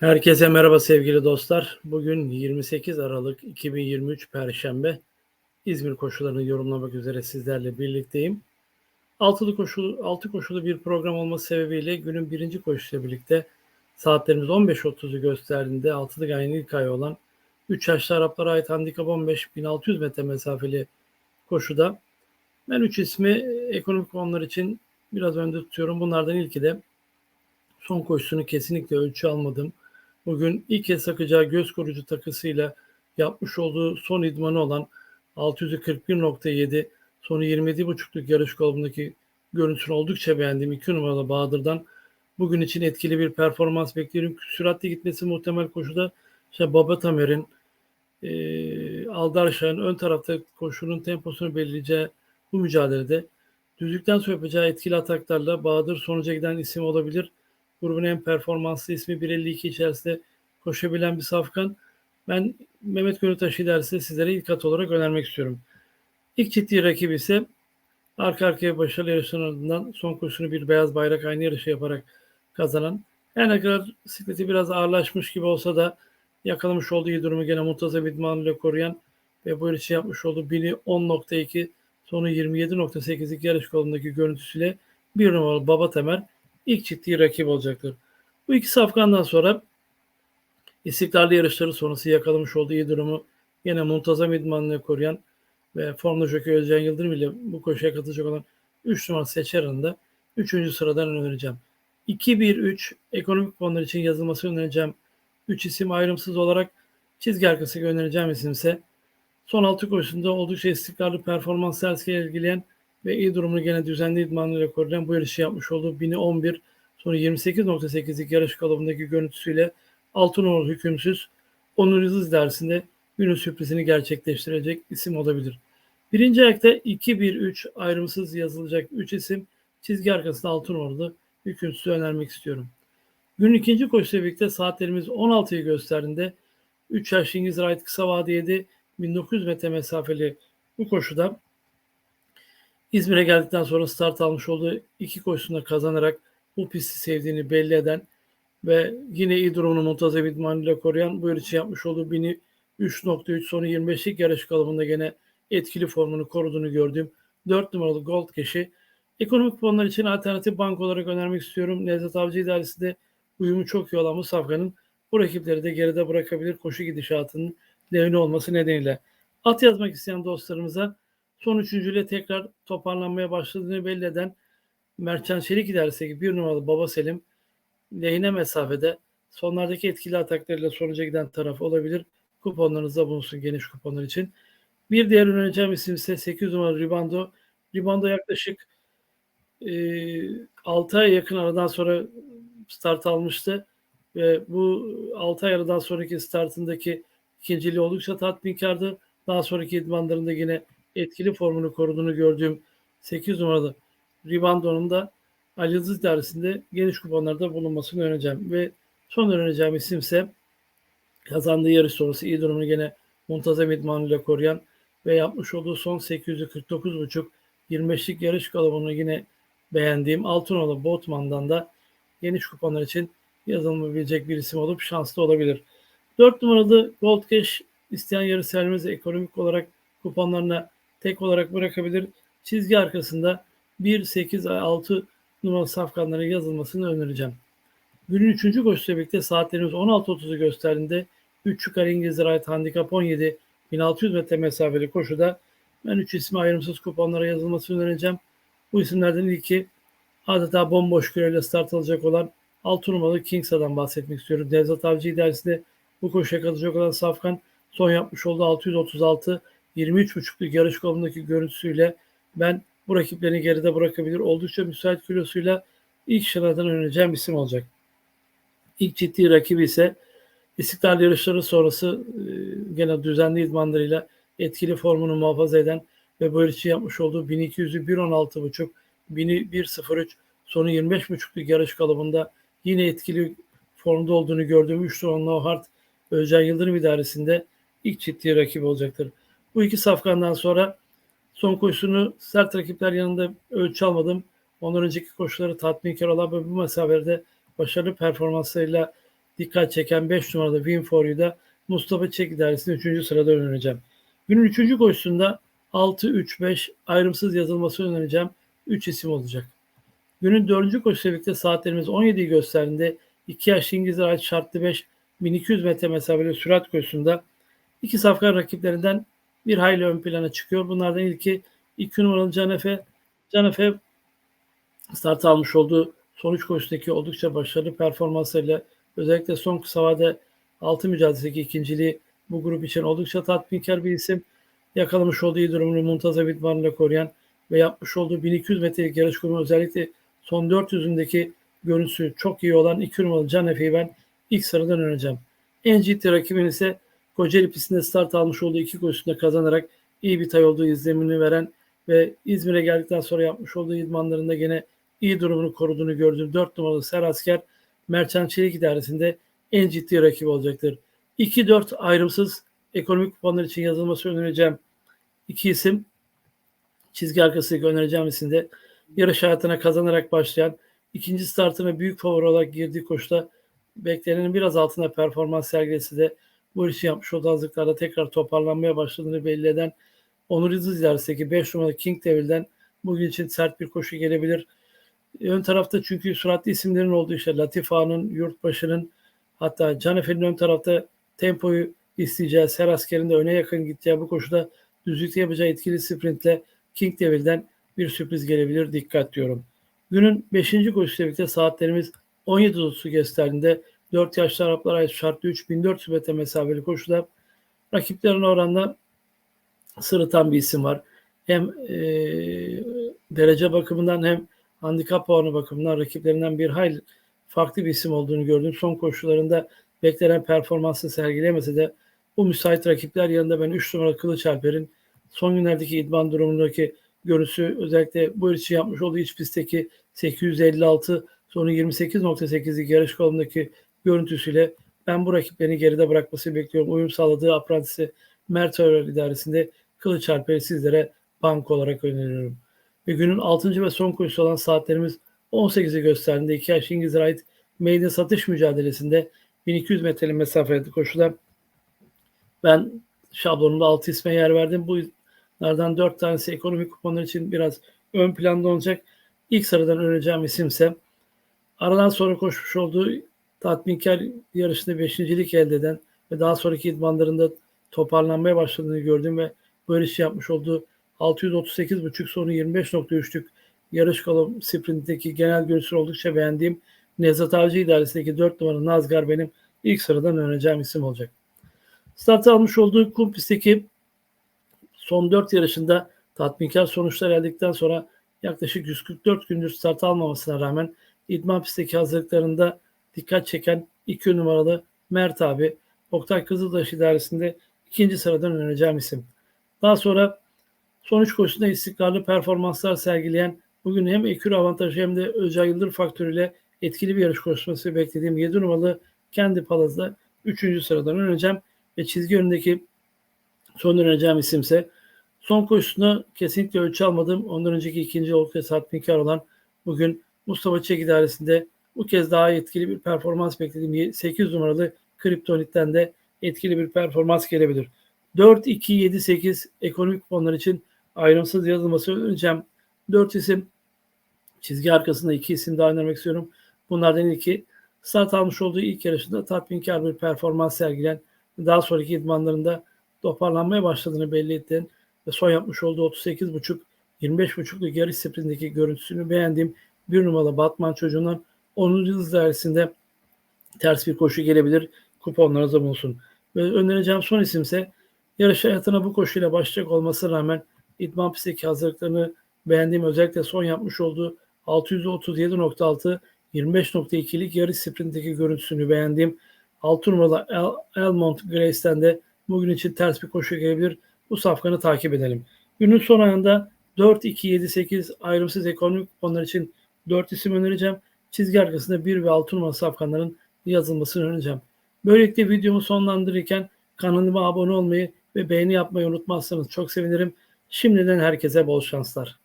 Herkese merhaba sevgili dostlar. Bugün 28 Aralık 2023 Perşembe. İzmir koşularını yorumlamak üzere sizlerle birlikteyim. Altılı koşulu, altı koşulu bir program olması sebebiyle günün birinci koşusuyla birlikte saatlerimiz 15.30'u gösterdiğinde altılı ayın ilk ayı olan 3 yaşlı Araplara ait handikap 15 1600 metre mesafeli koşuda ben 3 ismi ekonomik konular için biraz önde tutuyorum. Bunlardan ilki de son koşusunu kesinlikle ölçü almadım bugün ilk kez takacağı göz korucu takısıyla yapmış olduğu son idmanı olan 641.7 sonu 27.5'luk yarış kolumundaki görüntüsünü oldukça beğendiğim 2 numaralı Bahadır'dan bugün için etkili bir performans bekliyorum. Süratli gitmesi muhtemel koşuda işte Baba Tamer'in e, Aldarşah'ın ön tarafta koşunun temposunu belirleyeceği bu mücadelede düzlükten sonra yapacağı etkili ataklarla Bahadır sonuca giden isim olabilir grubun en performanslı ismi 1.52 içerisinde koşabilen bir safkan. Ben Mehmet Gönültaş dersi sizlere ilk at olarak önermek istiyorum. İlk ciddi rakibi ise arka arkaya başarılı yarışların ardından son koşusunu bir beyaz bayrak aynı yarışı yaparak kazanan her ne kadar sikleti biraz ağırlaşmış gibi olsa da yakalamış olduğu iyi durumu gene muntazam idmanıyla koruyan ve bu yarışı yapmış olduğu bini 10.2 sonu 27.8'lik yarış kolundaki görüntüsüyle bir numaralı Baba Temer ilk ciddi rakip olacaktır. Bu iki safkandan sonra istikrarlı yarışları sonrası yakalamış olduğu iyi durumu yine muntazam idmanını koruyan ve formda jockey Özcan Yıldırım ile bu koşuya katılacak olan 3 numara seçer da 3. sıradan önereceğim. 2-1-3 ekonomik puanlar için yazılması önereceğim. 3 isim ayrımsız olarak çizgi arkası önereceğim isim ise son 6 koşusunda oldukça istikrarlı performans sergileyen ve iyi durumunu gene düzenli idmanıyla koruyan bu yarışı yapmış olduğu 1011 sonra 28.8'lik yarış kalıbındaki görüntüsüyle Altınordu hükümsüz Onur Yıldız dersinde günün sürprizini gerçekleştirecek isim olabilir. Birinci ayakta 2-1-3 ayrımsız yazılacak 3 isim çizgi arkasında Altınordu hükümsüzü önermek istiyorum. Günün ikinci koşusuyla birlikte saatlerimiz 16'yı gösterdiğinde 3 yaş İngiliz Wright kısa vade 7 1900 metre mesafeli bu koşuda İzmir'e geldikten sonra start almış olduğu iki koşusunda kazanarak bu pisti sevdiğini belli eden ve yine iyi durumunu muntazam idmanıyla koruyan bu yarışı yapmış olduğu bini 3.3 sonu 25'lik yarış kalıbında gene etkili formunu koruduğunu gördüğüm 4 numaralı Gold Cash'i ekonomik puanlar için alternatif bank olarak önermek istiyorum. Nevzat Avcı idaresi de uyumu çok iyi olan bu safkanın bu rakipleri de geride bırakabilir koşu gidişatının lehine olması nedeniyle. At yazmak isteyen dostlarımıza Son üçüncüyle tekrar toparlanmaya başladığını belli eden Mertcan Çelik idaresindeki bir numaralı Baba Selim lehine mesafede sonlardaki etkili ataklarıyla sonuca giden taraf olabilir. Kuponlarınızda bulunsun geniş kuponlar için. Bir diğer önereceğim isim ise 8 numaralı Ribando. Ribando yaklaşık e, 6 ay yakın aradan sonra start almıştı. Ve bu 6 ay aradan sonraki startındaki ikinciliği oldukça tatminkardı. Daha sonraki idmanlarında yine etkili formunu koruduğunu gördüğüm 8 numaralı Ribandon'un da Ali Yıldız idaresinde geniş kuponlarda bulunmasını önereceğim. Ve son önereceğim isim ise kazandığı yarış sonrası iyi durumunu gene muntazam idmanıyla koruyan ve yapmış olduğu son 849.5 25'lik yarış kalıbını yine beğendiğim Altınoğlu Botman'dan da geniş kuponlar için yazılmayabilecek bir isim olup şanslı olabilir. 4 numaralı Gold Cash isteyen yarı serimiz ekonomik olarak kuponlarına tek olarak bırakabilir. Çizgi arkasında 1, 8, 6 numaralı safkanların yazılmasını önereceğim. Günün 3. koşusuyla birlikte saatlerimiz 16.30'u gösterdiğinde 3 yukarı İngilizlere ait handikap 17 1600 metre mesafeli koşuda ben 3 ismi ayrımsız kuponlara yazılmasını önereceğim. Bu isimlerden ilki adeta bomboş küreyle start alacak olan 6 numaralı Kingsa'dan bahsetmek istiyorum. Nevzat Avcı idaresinde bu koşuya katılacak olan Safkan son yapmış olduğu 636 23.5'luk yarış kolundaki görüntüsüyle ben bu rakiplerini geride bırakabilir. Oldukça müsait kilosuyla ilk sıradan önereceğim isim olacak. İlk ciddi rakibi ise İstiklal yarışları sonrası e, gene düzenli idmanlarıyla etkili formunu muhafaza eden ve bu yarışı yapmış olduğu 1200'ü 1.16.5, 1000'i 1.03, sonu 25.5'luk yarış kalıbında yine etkili formda olduğunu gördüğüm 3 No Hard Özcan Yıldırım idaresinde ilk ciddi rakip olacaktır. Bu iki safkandan sonra son koşusunu sert rakipler yanında ölçü almadım. Ondan önceki koşuları tatminkar olan ve bu mesafede başarılı performanslarıyla dikkat çeken 5 numaralı Win for You'da Mustafa Çek idaresinde 3. sırada önereceğim. Günün 3. koşusunda 6-3-5 ayrımsız yazılması önereceğim. 3 isim olacak. Günün 4. koşusu birlikte saatlerimiz 17'yi gösterdiğinde 2 yaşlı İngilizler ait şartlı 5 1200 metre mesafeli sürat koşusunda iki safkan rakiplerinden bir hayli ön plana çıkıyor. Bunlardan ilki 2 numaralı Canefe. Canefe start almış olduğu sonuç koşusundaki oldukça başarılı performanslarıyla özellikle son kısa vade altı mücadelesindeki ikinciliği bu grup için oldukça tatminkar bir isim. Yakalamış olduğu iyi durumunu muntazam idmanla koruyan ve yapmış olduğu 1200 metrelik yarış grubu özellikle son 400'ündeki görüntüsü çok iyi olan 2 numaralı Can Efe'yi ben ilk sıradan önereceğim. En ciddi rakibin ise Kocaeli pistinde start almış olduğu iki koşusunda kazanarak iyi bir tay olduğu izlenimini veren ve İzmir'e geldikten sonra yapmış olduğu idmanlarında gene iyi durumunu koruduğunu gördüğüm 4 numaralı Serasker Merçan Çelik idaresinde en ciddi rakip olacaktır. 2-4 ayrımsız ekonomik kuponlar için yazılması önereceğim. İki isim çizgi arkasındaki önereceğim isim de yarış hayatına kazanarak başlayan ikinci startına büyük favori olarak girdiği koşuda beklenenin biraz altında performans sergilesi de bu işi yapmış olduğu hazırlıklarda tekrar toparlanmaya başladığını belli eden Onur Yıldız idaresindeki 5 numaralı King Devil'den bugün için sert bir koşu gelebilir. Ön tarafta çünkü suratlı isimlerin olduğu işte Latif Ağa'nın, Yurtbaşı'nın hatta Can Efe'nin ön tarafta tempoyu isteyeceği, Serasker'in de öne yakın gideceği bu koşuda düzlükte yapacağı etkili sprintle King Devil'den bir sürpriz gelebilir. Dikkat diyorum. Günün 5. koşusuyla birlikte saatlerimiz 17.30'u gösterdiğinde 4 yaşlı Araplara ait şartlı 3400 metre mesafeli koşuda rakiplerine oranla sırıtan bir isim var. Hem e, derece bakımından hem handikap puanı bakımından rakiplerinden bir hayli farklı bir isim olduğunu gördüm. Son koşularında beklenen performansı sergilemese de bu müsait rakipler yanında ben 3 numaralı Kılıç Alper'in son günlerdeki idman durumundaki görüntüsü özellikle bu için yapmış olduğu iç pistteki 856 sonu 28.8'lik yarış kolundaki görüntüsüyle ben bu rakiplerini geride bırakması bekliyorum. Uyum sağladığı aprantisi Mert Örer idaresinde Kılıç Alper'i sizlere bank olarak öneriyorum. Ve günün 6. ve son koşusu olan saatlerimiz 18'i gösterdiğinde iki yaş İngiliz'e ait meydan satış mücadelesinde 1200 metrelik mesafeli koşuda ben şablonumda 6 isme yer verdim. Bunlardan 4 tanesi ekonomik kuponlar için biraz ön planda olacak. İlk sıradan önereceğim isimse aradan sonra koşmuş olduğu tatminkar yarışında beşincilik elde eden ve daha sonraki idmanlarında toparlanmaya başladığını gördüm ve böyle iş yapmış olduğu 638.5 sonu 25.3'lük yarış kolum sprintteki genel görüntüsü oldukça beğendiğim Nevzat Avcı idaresindeki 4 numaralı Nazgar benim ilk sıradan önereceğim isim olacak. Start almış olduğu kum pistteki son 4 yarışında tatminkar sonuçlar eldikten sonra yaklaşık 144 gündür start almamasına rağmen idman pistteki hazırlıklarında dikkat çeken 2 numaralı Mert abi Oktay Kızıldaş idaresinde ikinci sıradan önereceğim isim. Daha sonra sonuç koşusunda istikrarlı performanslar sergileyen bugün hem ekür avantajı hem de Özcan Yıldır faktörüyle etkili bir yarış koşması beklediğim 7 numaralı kendi palazda 3. sıradan önereceğim ve çizgi önündeki son önereceğim isimse son koşusunda kesinlikle ölçü almadım. Ondan önceki ikinci oldukça tatminkar olan bugün Mustafa Çek idaresinde bu kez daha etkili bir performans beklediğim 8 numaralı Kriptonit'ten de etkili bir performans gelebilir. 4, 2, 7, 8 ekonomik kuponlar için ayrımsız yazılması önereceğim. 4 isim çizgi arkasında 2 isim daha önermek istiyorum. Bunlardan ilki start almış olduğu ilk yarışında tatminkar bir performans sergilen daha sonraki idmanlarında toparlanmaya başladığını belli ettiğin ve son yapmış olduğu 38.5 25.5'luk yarış sprintindeki görüntüsünü beğendiğim bir numaralı Batman çocuğundan 10. yıldız dairesinde ters bir koşu gelebilir. Kuponlarınızda bulunsun. Ve önereceğim son isimse yarış hayatına bu koşuyla başlayacak olmasına rağmen idman pistteki hazırlıklarını beğendiğim özellikle son yapmış olduğu 637.6 25.2'lik yarış sprintindeki görüntüsünü beğendiğim 6 numaralı El Elmont Grace'den de bugün için ters bir koşu gelebilir. Bu safkanı takip edelim. Günün son ayında 4, 2, 7, 8 ayrımsız ekonomik kuponlar için 4 isim önereceğim. Çizgi arkasında 1 ve 6 numaralı safkanların yazılmasını önereceğim. Böylelikle videomu sonlandırırken kanalıma abone olmayı ve beğeni yapmayı unutmazsanız çok sevinirim. Şimdiden herkese bol şanslar.